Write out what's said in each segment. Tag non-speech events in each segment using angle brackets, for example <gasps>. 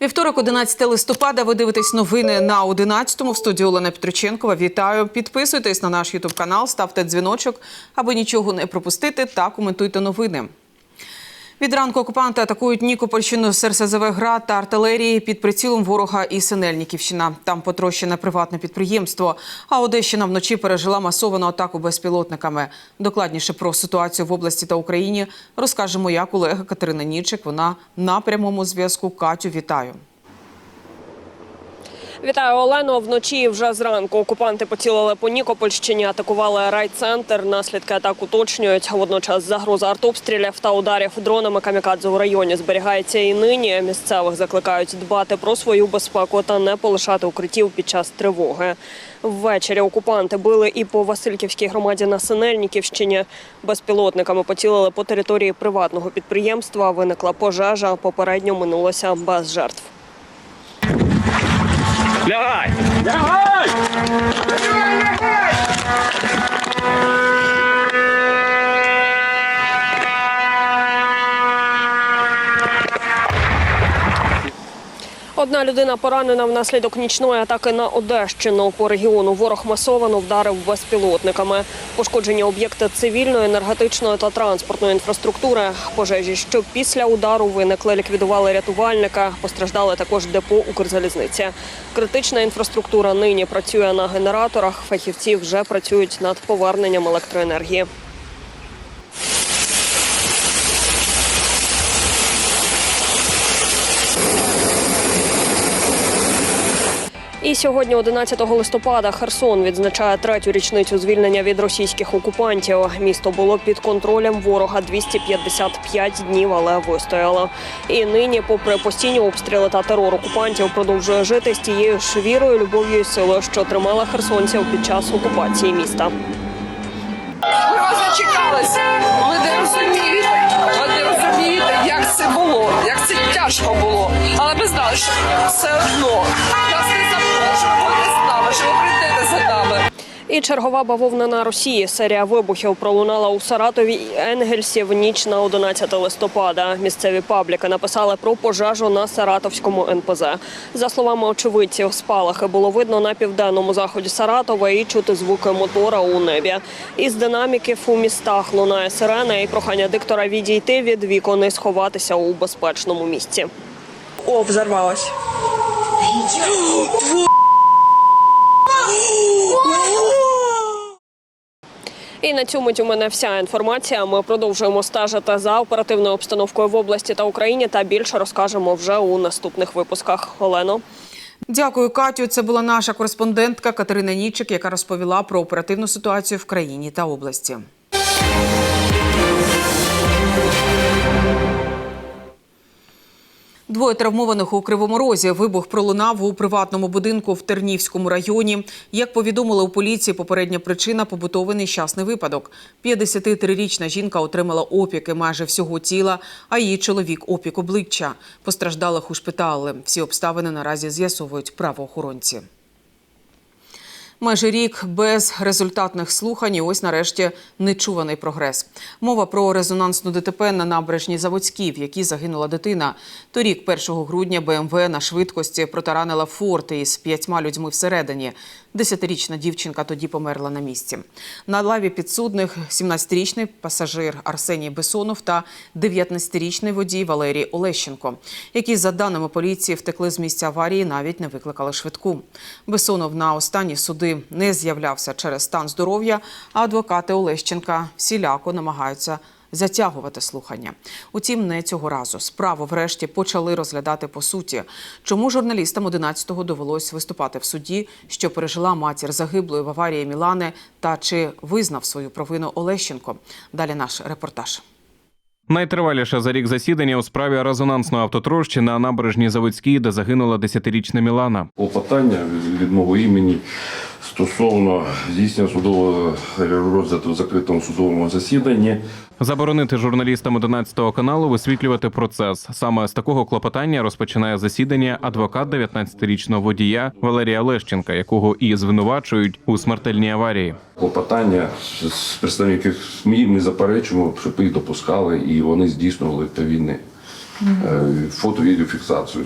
Вівторок, 11 листопада. Ви дивитесь новини на 11-му. В студії Олена Петроченкова. Вітаю. Підписуйтесь на наш Ютуб канал, ставте дзвіночок, аби нічого не пропустити, та коментуйте новини. Від ранку окупанти атакують Нікопольщину з «Град» та артилерії під прицілом ворога і Синельниківщина. Там потрощене приватне підприємство. А Одещина вночі пережила масовану атаку безпілотниками. Докладніше про ситуацію в області та Україні розкаже моя колега Катерина Нічик. Вона на прямому зв'язку. Катю, вітаю. Вітаю Олено. Вночі вже зранку окупанти поцілили по Нікопольщині, атакували райцентр. Наслідки атак уточнюють. Водночас загроза артобстрілів та ударів дронами камікадзе у районі зберігається і нині. Місцевих закликають дбати про свою безпеку та не полишати укриттів під час тривоги. Ввечері окупанти били і по Васильківській громаді на Синельниківщині. Безпілотниками поцілили по території приватного підприємства. Виникла пожежа. Попередньо минулося без жертв. Лягай! Одна людина поранена внаслідок нічної атаки на Одещину. По регіону ворог масовано вдарив безпілотниками. Пошкоджені об'єкти цивільної, енергетичної та транспортної інфраструктури. Пожежі, що після удару виникли, ліквідували рятувальника. Постраждали також депо Укрзалізниці. Критична інфраструктура нині працює на генераторах. Фахівці вже працюють над поверненням електроенергії. Сьогодні, 11 листопада, Херсон відзначає третю річницю звільнення від російських окупантів. Місто було під контролем ворога 255 днів, але вистояло. І нині, попри постійні обстріли та терор окупантів, продовжує жити з тією ж вірою, любов'ю і силою, що тримала херсонців під час окупації міста. Ми вас зачекалися. Ви не розумієте, ви не розумієте, як це було, як це тяжко було. Але ми знали, що все одно нас не забули, що ви будете з нами, що ви прийдете за нами. І чергова бавовна на Росії. Серія вибухів пролунала у Саратові і Енгельсі в ніч на 11 листопада. Місцеві пабліки написали про пожежу на Саратовському НПЗ. За словами очевидців, спалахи було видно на південному заході Саратова і чути звуки мотора у небі. Із динаміків у містах лунає сирена і прохання диктора відійти від вікон і сховатися у безпечному місці. О, взорвалась. <gasps> І на мить у мене вся інформація. Ми продовжуємо стежити за оперативною обстановкою в області та Україні. Та більше розкажемо вже у наступних випусках. Олено. Дякую, Катю. Це була наша кореспондентка Катерина Нічик, яка розповіла про оперативну ситуацію в країні та області. Двоє травмованих у Кривому Розі. Вибух пролунав у приватному будинку в Тернівському районі. Як повідомили у поліції, попередня причина побутовий нещасний випадок. 53-річна жінка отримала опіки майже всього тіла, а її чоловік опік обличчя. Постраждалих ушпиталили. Всі обставини наразі з'ясовують правоохоронці. Майже рік без результатних слухань. і Ось нарешті нечуваний прогрес. Мова про резонансну ДТП на набережні Заводській, в якій загинула дитина. Торік, 1 грудня, БМВ на швидкості протаранила форти із п'ятьма людьми всередині. Десятирічна дівчинка тоді померла на місці. На лаві підсудних 17-річний пасажир Арсеній Бесонов та 19-річний водій Валерій Олещенко, які, за даними поліції, втекли з місця аварії, навіть не викликали швидку. Бесонов на останні суди не з'являвся через стан здоров'я, а адвокати Олещенка всіляко намагаються затягувати слухання. Утім, не цього разу. Справу врешті почали розглядати по суті. Чому журналістам 11-го довелось виступати в суді, що пережила матір загиблої в аварії Мілани, та чи визнав свою провину Олещенко? Далі наш репортаж. Найтриваліше за рік засідання у справі резонансної автотрощі на набережній Заводській, де загинула 10-річна Мілана. Клопотання від відмову імені стосовно здійснення судового розгляду в закритому судовому засіданні. Заборонити журналістам 11 каналу висвітлювати процес. Саме з такого клопотання розпочинає засідання адвокат 19-річного водія Валерія Лещенка, якого і звинувачують у смертельній аварії. Клопотання з представників СМІ ми заперечуємо, щоб їх допускали і вони здійснювали відповідні е, фото-відеофіксацію.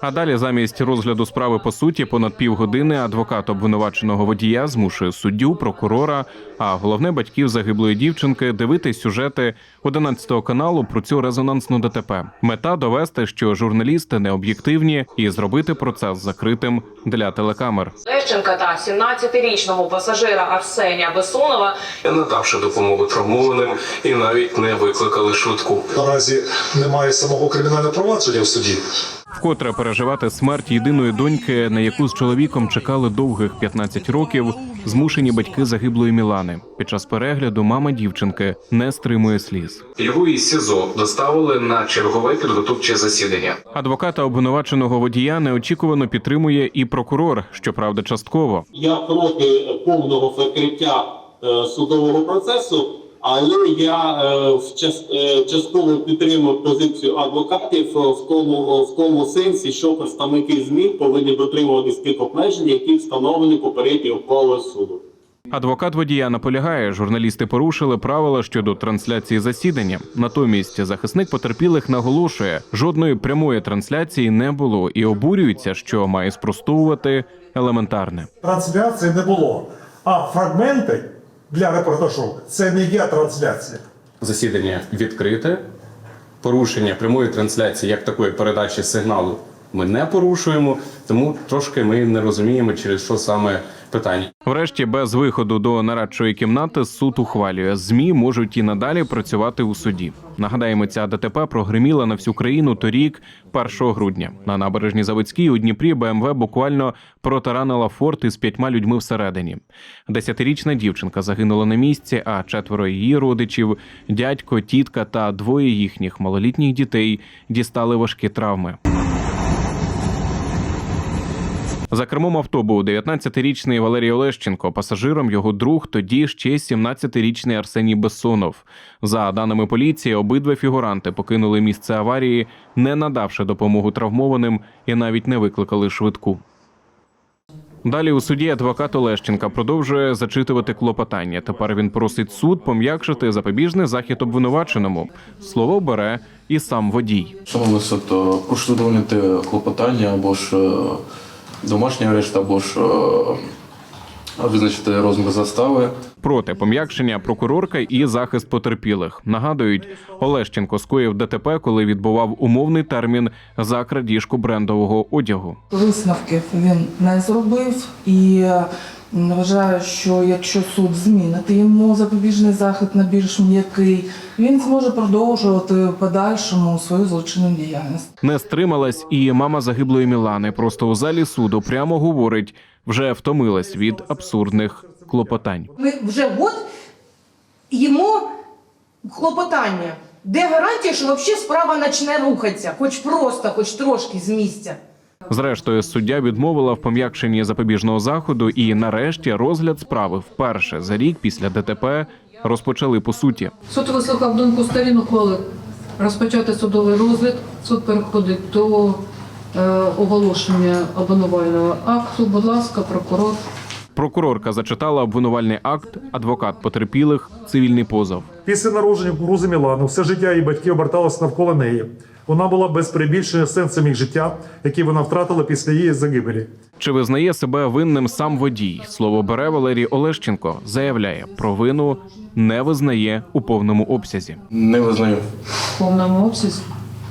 А далі, замість розгляду справи по суті, понад півгодини адвокат обвинуваченого водія змушує суддю, прокурора, а головне батьків загиблої дівчинки дивитись сюжети 11 каналу про цю резонансну ДТП. Мета довести, що журналісти не об'єктивні, і зробити процес закритим для телекамер. Лещенка та 17-річного пасажира Арсенія Бесонова не надавши допомогу травмованим і навіть не викликали швидку. Наразі немає самого кримінального провадження в суді. Вкотре переживати смерть єдиної доньки, на яку з чоловіком чекали довгих 15 років, змушені батьки загиблої Мілани. Під час перегляду мама дівчинки не стримує сліз. Його із СІЗО доставили на чергове підготовче засідання. Адвоката обвинуваченого водія неочікувано підтримує і прокурор, щоправда, частково. Я проти повного закриття е, судового процесу, але я е, в час- е, частково підтримую позицію адвокатів е, в тому, в тому сенсі, що представники ЗМІ повинні дотримуватись тих обмежень, які встановлені попередньою ухвалою суду. Адвокат водія наполягає, журналісти порушили правила щодо трансляції засідання. Натомість захисник потерпілих наголошує, жодної прямої трансляції не було і обурюється, що має спростовувати елементарне. трансляції не було. А фрагменти для репортажу це не є трансляція. засідання відкрите. Порушення прямої трансляції як такої передачі сигналу ми не порушуємо, тому трошки ми не розуміємо, через що саме питання. Врешті, без виходу до нарадчої кімнати суд ухвалює. Змі можуть і надалі працювати у суді. Нагадаємо, ця ДТП прогриміла на всю країну торік, 1 грудня. На набережній Заводській у Дніпрі БМВ буквально протаранила форт із п'ятьма людьми всередині. Десятирічна дівчинка загинула на місці, а четверо її родичів, дядько, тітка та двоє їхніх малолітніх дітей дістали важкі травми. За кермом авто був 19-річний Валерій Олещенко, пасажиром його друг, тоді ще 17-річний Арсеній Бессонов. За даними поліції, обидва фігуранти покинули місце аварії, не надавши допомогу травмованим і навіть не викликали швидку. Далі у суді адвокат Олещенка продовжує зачитувати клопотання. Тепер він просить суд пом'якшити запобіжний захід обвинуваченому. Слово бере і сам водій. Шановний суд, е, прошу задовольнити клопотання або ж е, домашній арешт, або ж е, визначити розмір застави. Проти пом'якшення прокурорка і захист потерпілих нагадують, Олещенко скоїв ДТП, коли відбував умовний термін за крадіжку брендового одягу. Висновків він не зробив і вважаю, що якщо суд змінить йому запобіжний захід на більш м'який, він зможе продовжувати в подальшому свою злочинну діяльність. Не стрималась і мама загиблої Мілани. Просто у залі суду прямо говорить, вже втомилась від абсурдних клопотань. Ми вже год їмо клопотання. Де гарантія, що взагалі справа почне рухатися, хоч просто, хоч трошки з місця. Зрештою, суддя відмовила в пом'якшенні запобіжного заходу, і нарешті розгляд справи вперше за рік після ДТП розпочали по суті. Суд вислухав думку сторін ухвали розпочати судовий розгляд. Суд переходить до е, оголошення обвинувального акту. Будь ласка, прокурор. Прокурорка зачитала обвинувальний акт, адвокат потерпілих, цивільний позов. Після народження кукурузи Мілани все життя її батьків оберталося навколо неї. Вона була без перебільшення сенсом їх життя, який вона втратила після її загибелі. Чи визнає себе винним сам водій? Слово бере Валерій Олещенко. Заявляє, провину не визнає у повному обсязі. Не визнаю. В повному обсязі.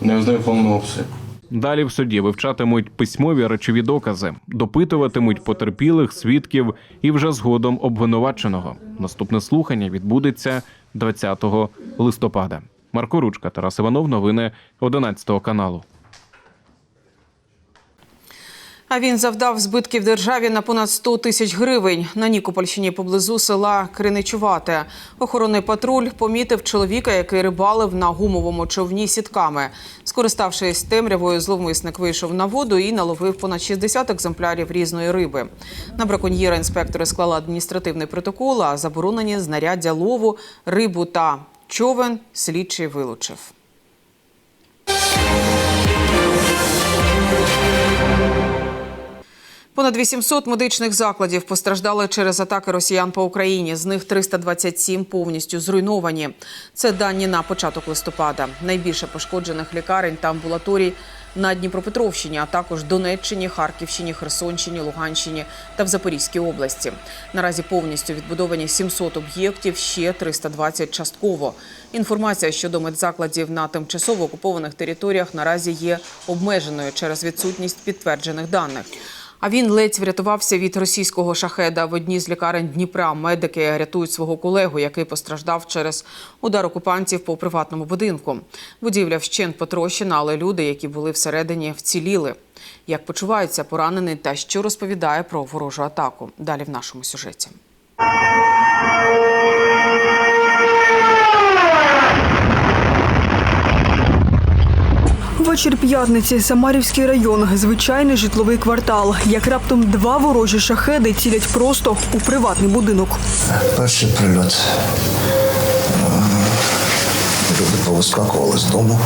Не визнаю в повному обсязі. Далі в суді вивчатимуть письмові речові докази, допитуватимуть потерпілих, свідків і вже згодом обвинуваченого. Наступне слухання відбудеться 20 листопада. Марко Ручка, Тарас Іванов. Новини 11 каналу. А він завдав збитків державі на понад 100 тисяч гривень. На Нікопольщині поблизу села Криничувате. Охоронний патруль помітив чоловіка, який рибалив на гумовому човні сітками. Скориставшись темрявою, зловмисник вийшов на воду і наловив понад 60 екземплярів різної риби. На браконьєра інспектори склали адміністративний протокол, а заборонені знаряддя лову, рибу та човен слідчий вилучив. Понад 800 медичних закладів постраждали через атаки росіян по Україні. З них 327 повністю зруйновані. Це дані на початок листопада. Найбільше пошкоджених лікарень та амбулаторій на Дніпропетровщині, а також Донеччині, Харківщині, Херсонщині, Луганщині та в Запорізькій області. Наразі повністю відбудовані 700 об'єктів, ще 320 частково. Інформація щодо медзакладів на тимчасово окупованих територіях наразі є обмеженою через відсутність підтверджених даних. А він ледь врятувався від російського шахеда в одній з лікарень Дніпра. Медики рятують свого колегу, який постраждав через удар окупантів по приватному будинку. Будівля вщент потрощена, але люди, які були всередині, вціліли. Як почуваються поранений та що розповідає про ворожу атаку? Далі в нашому сюжеті. Вечір п'ятниці, Самарівський район, звичайний житловий квартал. Як раптом два ворожі шахеди цілять просто у приватний будинок. Перший прильот. Люди повискакували з дому,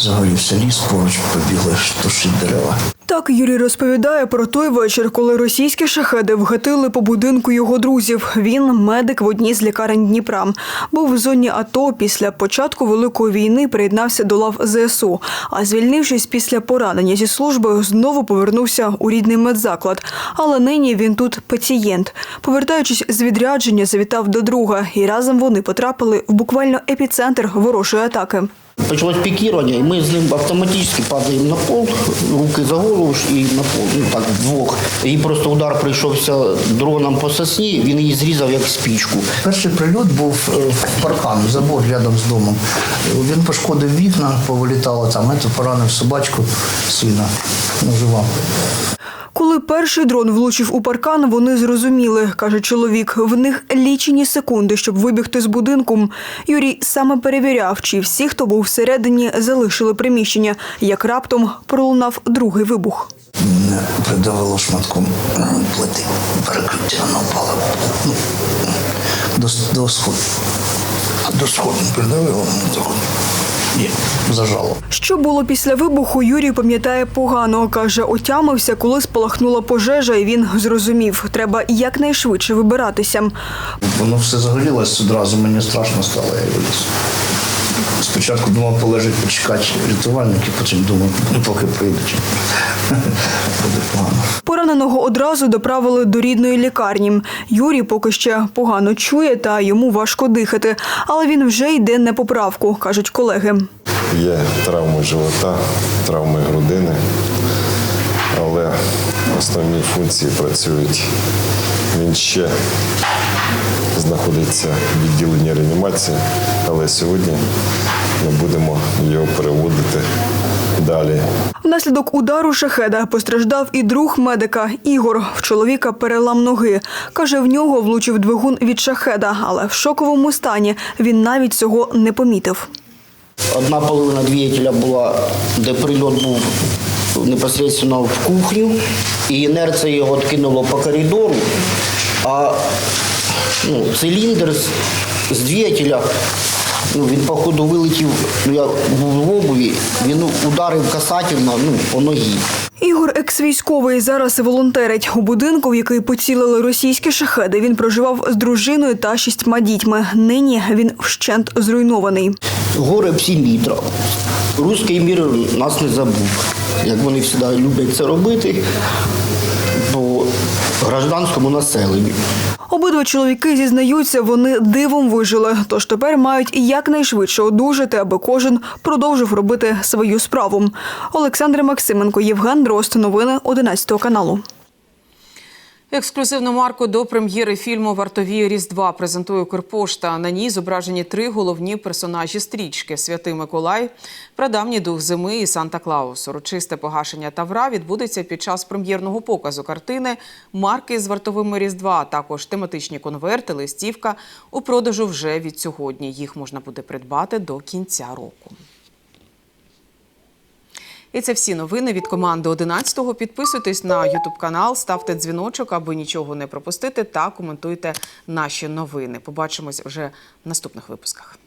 загорівся ліс, поруч побігли тушити дерева. Так Юрій розповідає про той вечір, коли російські шахеди вгатили по будинку його друзів. Він медик в одній з лікарень Дніпра. Був в зоні АТО після початку великої війни. Приєднався до лав ЗСУ. А звільнившись після поранення зі служби, знову повернувся у рідний медзаклад. Але нині він тут пацієнт. Повертаючись з відрядження, завітав до друга, і разом вони потрапили в буквально епіцентр ворожої атаки. Почалось пікірування, і ми з ним автоматично падаємо на пол, руки за голову і на пол, ну так, вдвох. І просто удар прийшовся дроном по сосні, він її зрізав як спічку. Перший прильот був е, в паркан, забор рядом з домом. Він пошкодив вікна, повилітало там, це поранив собачку сина, ну, жива. Коли перший дрон влучив у паркан, вони зрозуміли, каже чоловік. В них лічені секунди, щоб вибігти з будинку. Юрій саме перевіряв, чи всі, хто був всередині, залишили приміщення. Як раптом пролунав другий вибух. Мене придавило шматком плити, перекриття, вона впала ну, до, до сходу. До сходу придавило, ну, і зажало. Що було після вибуху, Юрій пам'ятає погано. Каже, отямився, коли спалахнула пожежа, і він зрозумів, треба якнайшвидше вибиратися. Воно все загорілося одразу, мені страшно стало, я виліз. Спочатку думав полежать почекати рятувальники, потім думав, ну поки прийдуть. Буде погано. Пораненого одразу доправили до рідної лікарні. Юрій поки ще погано чує та йому важко дихати, але він вже йде на поправку, кажуть колеги. Є травми живота, травми грудини, але основні функції працюють. Він ще знаходиться в відділенні реанімації, але сьогодні ми будемо його переводити далі. Внаслідок удару шахеда постраждав і друг медика Ігор. В чоловіка перелам ноги. Каже, в нього влучив двигун від шахеда, але в шоковому стані він навіть цього не помітив. Одна половина двигателя була, де прильот був непосередньо в кухню, і інерція його відкинуло по коридору, а ну, циліндр з, з двигателя, ну, він, походу, вилетів, ну, я був в обуві, він ударив касательно ну, по ногі. Ігор екс-військовий зараз волонтерить у будинку, в який поцілили російські шахеди. Він проживав з дружиною та шістьма дітьми. Нині він вщент зруйнований. Горе всім вітром. Руський мір нас не забув. Як вони завжди люблять це робити по гражданському населенню. Обидва чоловіки зізнаються, вони дивом вижили, тож тепер мають якнайшвидше одужати, аби кожен продовжив робити свою справу. Олександр Максименко, Євген Дрозд. Новини 11 каналу. Ексклюзивну марку до прем'єри фільму Вартові Різдва презентує Укрпошта. На ній зображені три головні персонажі стрічки: Святий Миколай, Прадавній дух зими і Санта Клаус. Урочисте погашення тавра відбудеться під час прем'єрного показу картини Марки з вартовими Різдва. Також тематичні конверти, листівка у продажу вже від сьогодні. Їх можна буде придбати до кінця року. І це всі новини від команди 11-го. Підписуйтесь на Ютуб канал, ставте дзвіночок, аби нічого не пропустити, та коментуйте наші новини. Побачимось вже в наступних випусках.